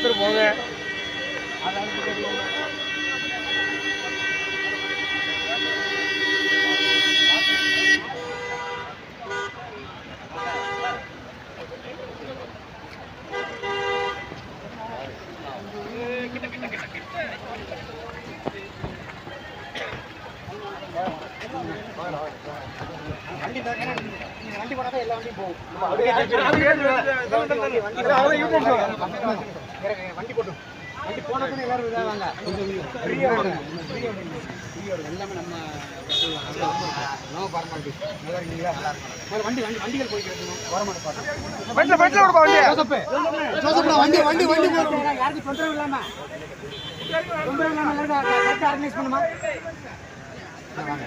ஒருத்தர் போங்க. வண்டி போட்டு வண்டி போனதுன்னு எல்லாரும் இதாக வாங்க. ஃப்ரீயாக எல்லாமே நம்ம நல்லா இருக்கீங்களா வண்டி வண்டி வண்டிகள் போய்க்கிறது வரமாட்ட பாட்டு பெட்ல கொடுப்பா வண்டி வண்டி வண்டி வண்டி யாருக்கும் தொந்தரவு இல்லாம. தொந்தரவு இல்லாம கரெக்டாக ஆர்கனைஸ் பண்ணுமா? வாங்க.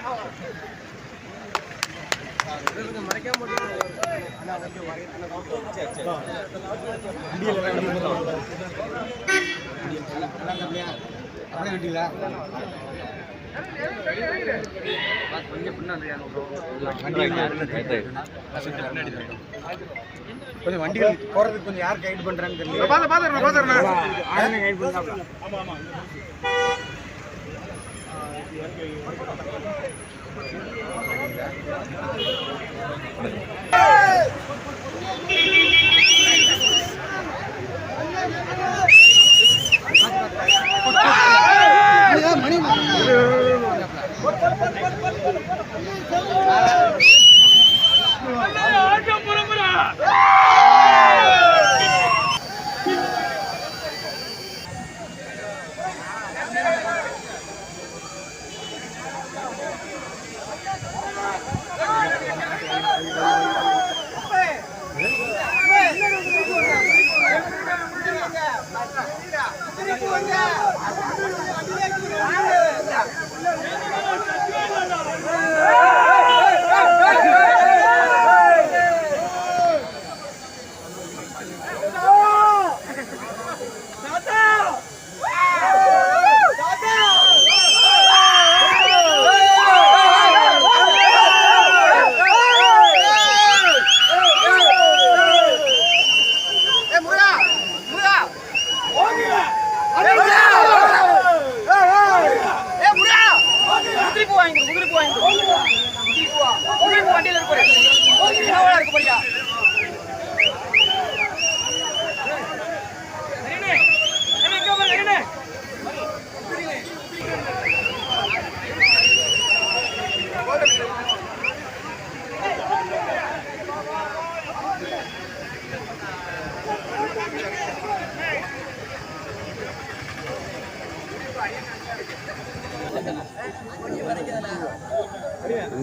அப்படியே வண்டிங்களா கொஞ்சம் வண்டிகள் போறதுக்கு கொஞ்சம் யார் கைட் பண்றான்னு தெரியல கைட்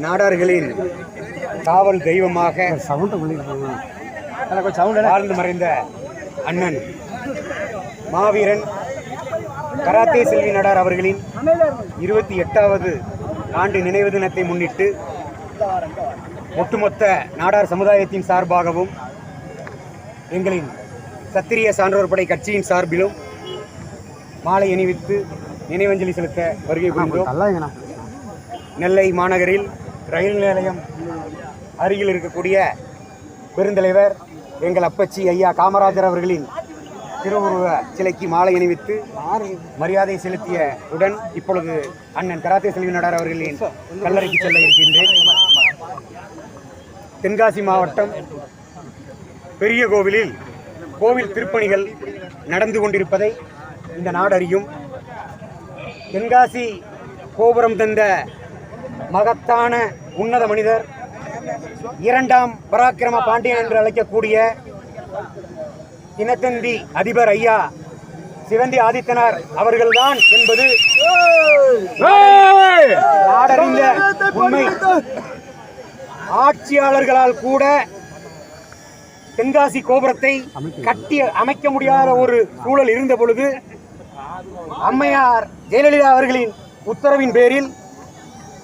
நாடார்களின் காவல் தெய்வமாக வாழ்ந்து மறைந்த அண்ணன் மாவீரன் கராத்தே செல்வி நாடார் அவர்களின் இருபத்தி எட்டாவது ஆண்டு நினைவு தினத்தை முன்னிட்டு ஒட்டுமொத்த நாடார் சமுதாயத்தின் சார்பாகவும் எங்களின் சத்திரிய சான்றோர் படை கட்சியின் சார்பிலும் மாலை அணிவித்து நினைவஞ்சலி செலுத்த வருகை புரிந்தோம். நெல்லை மாநகரில் ரயில் நிலையம் அருகில் இருக்கக்கூடிய பெருந்தலைவர் எங்கள் அப்பச்சி ஐயா காமராஜர் அவர்களின் திருவுருவ சிலைக்கு மாலை அணிவித்து மரியாதை செலுத்திய உடன் இப்பொழுது அண்ணன் கராத்தே செல்வி நடார் அவர்களின் கல்லறைக்கு செல்ல இருக்கின்றேன். தென்காசி மாவட்டம் பெரிய கோவிலில் கோவில் திருப்பணிகள் நடந்து கொண்டிருப்பதை இந்த நாடறியும். தென்காசி கோபுரம் தந்த மகத்தான உன்னத மனிதர் இரண்டாம் பராக்கிரம பாண்டியன் என்று அழைக்கக்கூடிய தினத்தந்தி அதிபர் ஐயா சிவந்தி ஆதித்தனார் அவர்கள்தான் என்பது நாடறிந்த உண்மை. ஆட்சியாளர்களால் கூட தென்காசி கோபுரத்தை கட்டி அமைக்க முடியாத ஒரு சூழல் இருந்த பொழுது அம்மையார் ஜெயலலிதா அவர்களின் உத்தரவின் பேரில்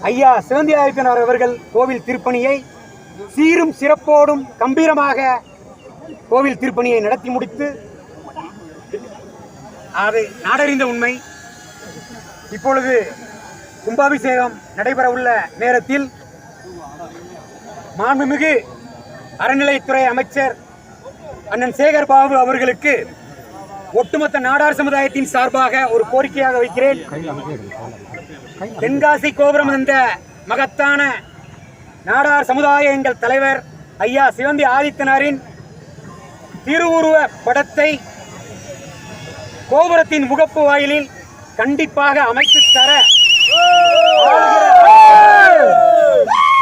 ஐயா சிவந்தி ஆதித்தனார் அவர்கள் கோவில் திருப்பணியை சீரும் சிறப்போடும் கம்பீரமாக கோவில் திருப்பணியை நடத்தி முடித்து அது நாடறிந்த உண்மை. இப்பொழுது கும்பாபிஷேகம் நடைபெற உள்ள நேரத்தில் மாண்புமிகு அறநிலைத்துறை அமைச்சர் அண்ணன் சேகர் பாபு அவர்களுக்கு ஒட்டுமொத்த நாடார் சமுதாயத்தின் சார்பாக ஒரு கோரிக்கையாக வைக்கிறேன். தென்காசி கோபுரம் என்ற மகத்தான நாடார் சமுதாய எங்கள் தலைவர் ஐயா சிவந்தி ஆதித்தனாரின் திருவுருவ படத்தை கோபுரத்தின் முகப்பு வாயிலில் கண்டிப்பாக அமைத்து தர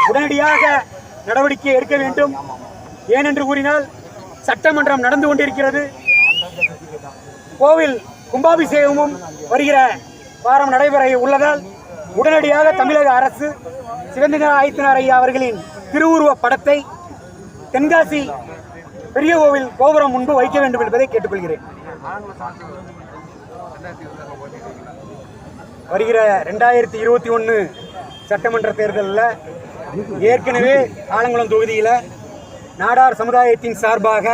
உடனடியாக நடவடிக்கை எடுக்க வேண்டும். ஏனென்று கூறினால் சட்டமன்றம் நடந்து கொண்டிருக்கிறது. கோவில் கும்பாபிஷேகமும் வருகிற வாரம் நடைபெற உள்ளதால் உடனடியாக தமிழக அரசு சிவந்திர ஆயத்தினார் ஐயா அவர்களின் திருவுருவ படத்தை தென்காசி பெரிய கோவில் கோபுரம் முன்பு வைக்க வேண்டும் என்பதை கேட்டுக்கொள்கிறேன். வருகிற ரெண்டாயிரத்தி இருபத்தி ஒன்று சட்டமன்ற தேர்தலில் ஏற்கனவே ஆலங்குளம் தொகுதியில் நாடார் சமுதாயத்தின் சார்பாக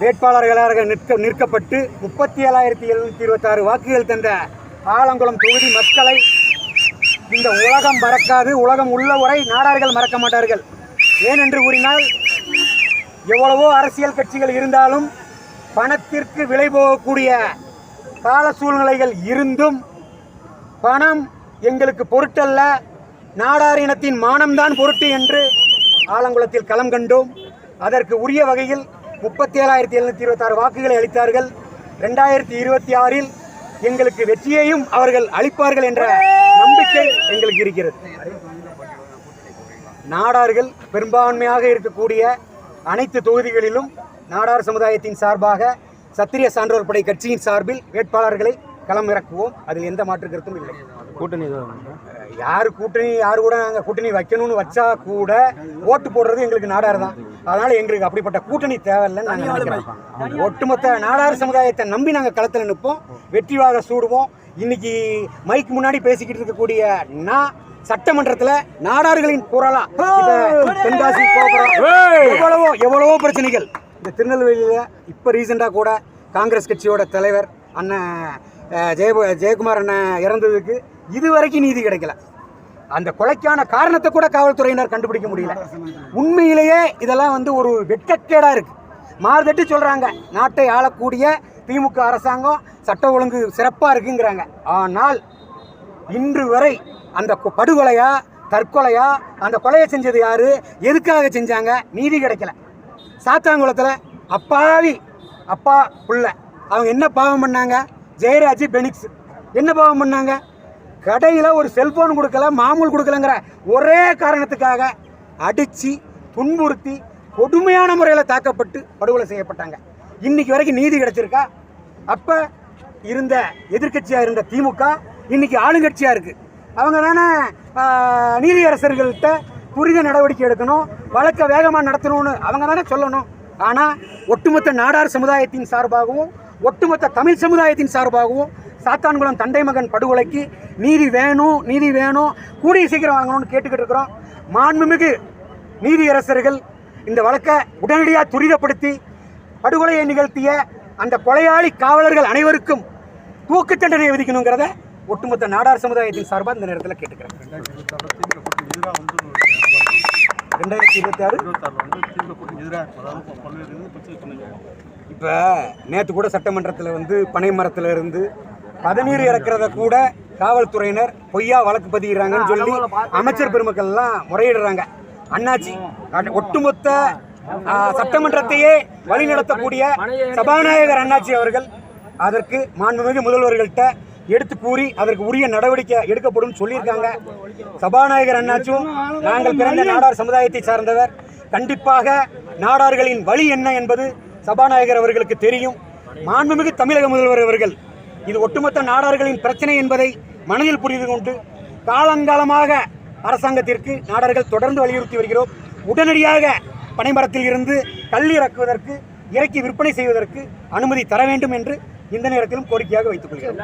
வேட்பாளர்களாக நிற்க நிற்கப்பட்டு முப்பத்தி ஏழாயிரத்தி எழுநூற்றி இருபத்தாறு வாக்குகள் தந்த ஆலங்குளம் தொகுதி மக்களை இந்த உலகம் மறக்காது உலகம் உள்ள வரை நாடார்கள் மறக்க மாட்டார்கள். ஏனென்று கூறினால் எவ்வளவோ அரசியல் கட்சிகள் இருந்தாலும் பணத்திற்கு விலை போகக்கூடிய கால சூழ்நிலைகள் இருந்தும் பணம் எங்களுக்கு பொருட்டல்ல நாடார் இனத்தின் மானம்தான் பொருட்டு என்று ஆலங்குளத்தில் களம் கண்டோம். அதற்கு உரிய வகையில் முப்பத்தி ஏழாயிரத்தி எழுநூற்றி இருபத்தாறு வாக்குகளை அளித்தார்கள். ரெண்டாயிரத்தி இருபத்தி ஆறில் எங்களுக்கு வெற்றியையும் அவர்கள் அளிப்பார்கள் என்ற நம்பிக்கை எங்களுக்கு இருக்கிறது. நாடார்கள் பெரும்பான்மையாக இருக்கக்கூடிய அனைத்து தொகுதிகளிலும் நாடார் சமுதாயத்தின் சார்பாக சத்திரிய சான்றோர் படை கட்சியின் சார்பில் வேட்பாளர்களை களம் இறக்குவோம் அதில் எந்த மாற்று கருத்தும் இல்லை. கூட்டணி யார் கூட்டணி யார் கூட நாங்கள் கூட்டணி வைக்கணும்னு வச்சா கூட ஓட்டு போடுறது எங்களுக்கு நாடார் தான். அதனால எங்களுக்கு அப்படிப்பட்ட கூட்டணி தேவையில்லைன்னு நாங்கள் நினைக்கிறோம். ஒட்டுமொத்த நாடார் சமுதாயத்தை நம்பி நாங்கள் களத்தில் நிற்போம். வெற்றிவாக சூடுவோம். இன்னைக்கு மைக் முன்னாடி பேசிக்கிட்டு இருக்கக்கூடிய நான் சட்டமன்றத்தில் நாடார்களின் குரலா இப்ப தென்காசி எவ்வளவோ எவ்வளவோ பிரச்சனைகள். இந்த திருநெல்வேலியில் இப்போ ரீசெண்டாக கூட காங்கிரஸ் கட்சியோட தலைவர் அண்ணன் ஜெய ஜெயக்குமார் அண்ணன் இறந்ததுக்கு இதுவரைக்கும் நீதி கிடைக்கல. அந்த கொலைக்கான காரணத்தை கூட காவல்துறையினர் கண்டுபிடிக்க முடியல. உண்மையிலேயே இதெல்லாம் வந்து ஒரு வெட்டக்கேடாக இருக்குது மாறுதட்டி சொல்கிறாங்க நாட்டை ஆளக்கூடிய திமுக அரசாங்கம் சட்ட ஒழுங்கு சிறப்பாக இருக்குங்கிறாங்க. ஆனால் இன்று வரை அந்த படுகொலையா தற்கொலையா அந்த கொலையை செஞ்சது யாரு? எதுக்காக செஞ்சாங்க? நீதி கிடைக்கல. சாத்தாங்குளத்தில் அப்பாவி அப்பா புள்ள. அவங்க என்ன பாவம் பண்ணாங்க? ஜெயராஜ் பெனிக்ஸ். என்ன பாவம் பண்ணாங்க? கடையில் ஒரு செல்ஃபோன் கொடுக்கல மாமூல் கொடுக்கலங்கிற ஒரே காரணத்துக்காக அடித்து துன்புறுத்தி கொடுமையான முறையில் தாக்கப்பட்டு படுகொலை செய்யப்பட்டாங்க. இன்றைக்கி வரைக்கும் நீதி கிடைச்சிருக்கா? அப்போ இருந்த எதிர்க்கட்சியாக இருந்த திமுக இன்றைக்கி ஆளுங்கட்சியாக இருக்குது அவங்க தானே நீதியரசர்கள்ட்ட துரித நடவடிக்கை எடுக்கணும் வழக்கை வேகமாக நடத்தணும்னு அவங்க தானே சொல்லணும். ஆனால் ஒட்டுமொத்த நாடார் சமுதாயத்தின் சார்பாகவும் ஒட்டுமொத்த தமிழ் சமுதாயத்தின் சார்பாகவும் சாத்தான்குளம் தண்டை மகன் படுகொலைக்கு நீதி வேணும் நீதி வேணும் கூடிய சீக்கிரம் வாங்கணும்னு கேட்டுக்கிட்டு இருக்கிறோம். மாண்புமிகு நீதியரசர்கள் இந்த வழக்கை உடனடியாக துரிதப்படுத்தி படுகொலையை நிகழ்த்திய அந்த கொலையாளி காவலர்கள் அனைவருக்கும் தூக்கு தண்டனை விதிக்கணுங்கிறத ஒட்டுமொத்த நாடார் சமுதாயத்தின் சார்பாக இந்த நேரத்தில் கேட்டுக்கிறேன். ரெண்டாயிரத்தி இருபத்தி ஆறு. இப்போ நேற்று கூட சட்டமன்றத்தில் வந்து பனை மரத்தில் இருந்து பதநீர் இறக்குறத கூட காவல்துறையினர் பொய்யா வழக்கு பதிகிறாங்கன்னு சொல்லி அமைச்சர் பெருமக்கள் எல்லாம் முறையிடுறாங்க. அண்ணாச்சி ஒட்டுமொத்த சட்டமன்றத்தையே வழிநடத்தக்கூடிய சபாநாயகர் அண்ணாச்சி அவர்கள் அதற்கு மாண்புமிகு முதல்வர்கள்ட்ட எடுத்து கூறி அதற்கு உரிய நடவடிக்கை எடுக்கப்படும் சொல்லியிருக்காங்க. சபாநாயகர் அண்ணாச்சும் நாங்கள் பிறந்த நாடார் சமுதாயத்தை சார்ந்தவர். கண்டிப்பாக நாடார்களின் வழி என்ன என்பது சபாநாயகர் அவர்களுக்கு தெரியும். மாண்புமிகு தமிழக முதல்வர் அவர்கள் இது ஒட்டுமொத்த நாடார்களின் பிரச்சனை என்பதை மனதில் புரிந்து கொண்டு காலங்காலமாக அரசாங்கத்திற்கு நாடார்கள் தொடர்ந்து வலியுறுத்தி வருகிறோம். உடனடியாக பனைமரத்தில் இருந்து கல் இறக்குவதற்கு இறக்கி விற்பனை செய்வதற்கு அனுமதி தர வேண்டும் என்று இந்த நேரத்திலும் கோரிக்கையாக வைத்துக் கொள்கிறோம்.